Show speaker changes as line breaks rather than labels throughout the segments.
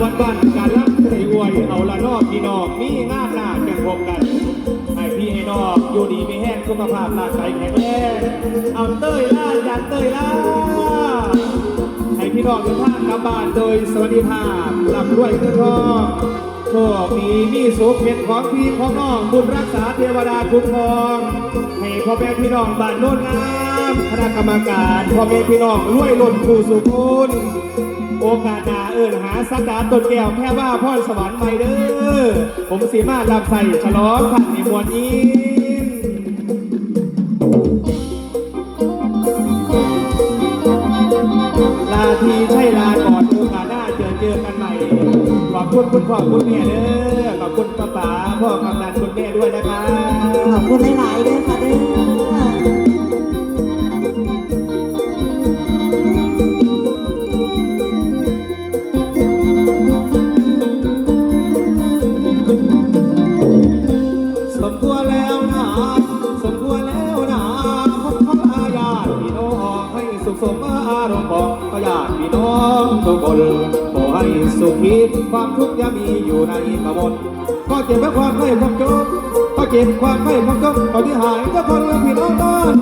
บ้านบ้านการรับใส่อวยเอาละนอกดีนอกมีงานหน้าข่งพบกันให้พี่ไอ้นอกอยู่ดีไม่แห้งสุขภาพร่าใกแข็งแรงเอาเต้ยล่าจันเต้ยล่าให้พี่น้องทุกท่านกลับบ้านโดยสวัสดิภาพลำด้วยเพื่อนทองโชคดีมีสุขเป็นของพี่ของน้องบุญรักษาเทวดาคุ้มครองให้พ่อแม่พี่น้องบ้านโน้นงามคณะกรรมการพ่อแม่พี่น้องรวยล้นผู้สุขุน โอกาสาเอิญหาสักดาต้นแก้วแค่ว่าพ่อสวรรค์ไปเด้อ ผมสีมาลำใส่ฉลองผักในมวลนี้ลาทีใช่ลาก่อนโอกาสหน้าเจอเจอกันใหม่ ขอบคุณคุณพ่อคุณแม่เด้อ ขอบคุณป้าป๋าพ่อกำนันคุณแม่ด้วยนะครับ
ขอบคุณหลายๆด้วยค่ะเด้อ
สมอารมณ์ของญาติพี่น้องทุกคนขอให้สุขีความทุกข์ย่ามีอยู่ในกระบวนก็เจ็บและความไม่ความจบก็เจ็บความไม่ความจบตอนที่หายก็คนพี่น้องบ้าน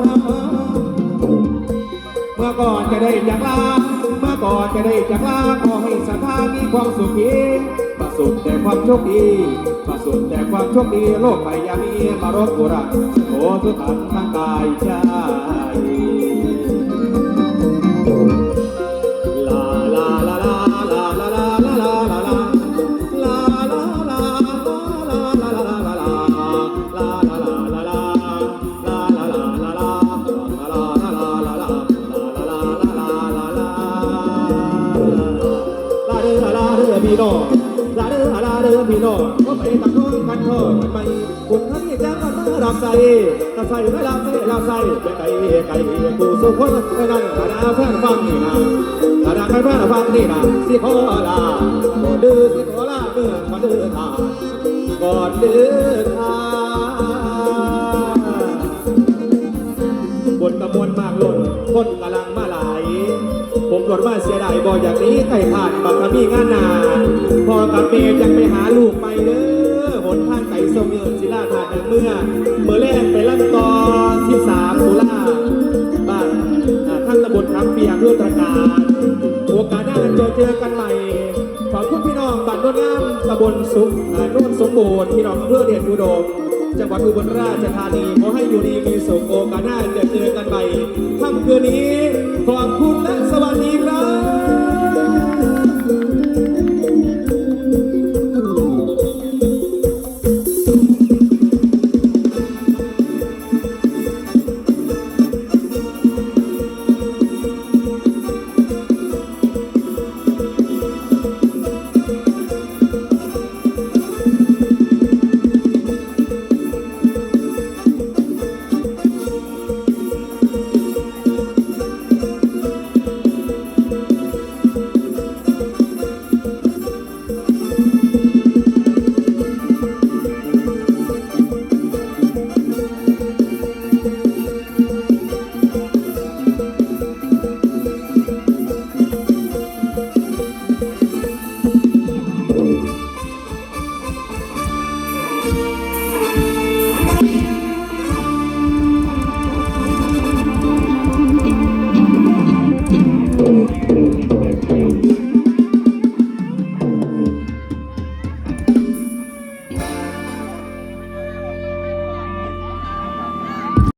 เมื่อก่อนจะได้จากลาเมื่อก่อนจะได้จากลาขอให้สัทธามีความสุขีประสบแต่ความโชคดีประสบแต่ความโชคดีโลกไปอยามีมารบกุระโอทุตันทั้งกายใจ พี่น้องก็ไปตะโกนกันทอดกันไปบุญทั้งนี้จ้างกันมารับใส่ตะใส่ไม่รับใส่รับใส่ไกลไกลกูสุขคนไปนั่งกระดาแฟนฟังนี่นะกระดาแฟนฟังนี่นะสิขอลาก่อนดื้อสิขอลาเมื่อมาเดินทาก่อนเดินทาบนกระมวลมากล้นคนกำลังมาหลาย ผมกดว่าเสียดายบ่อย่างนี้ไก่ผ่านบักมีงานนาพอกับเมย์ยังไปหาลูกไปเด้อหนทางไก่สมเงินศิลาถาดเมื่อเมื่อแรกไปลั่นตอที่สามตุลาบ้านท่านตำบลคำเปียกเพื่อประกาศโอกาสหน้าเจอเจอกันใหม่ขอบคุณพี่น้องบ้านโนนงามตำบลสุขอ่าโนสมบูรณ์พี่น้องอำเภอเดชอุดม จังหวัดอุบลราชธานีขอให้อยู่ดีมีสุขโอกาสหน้าจะเจอกันใหม่ค่ำคืนนี้ขอบคุณและสวัสดีครับ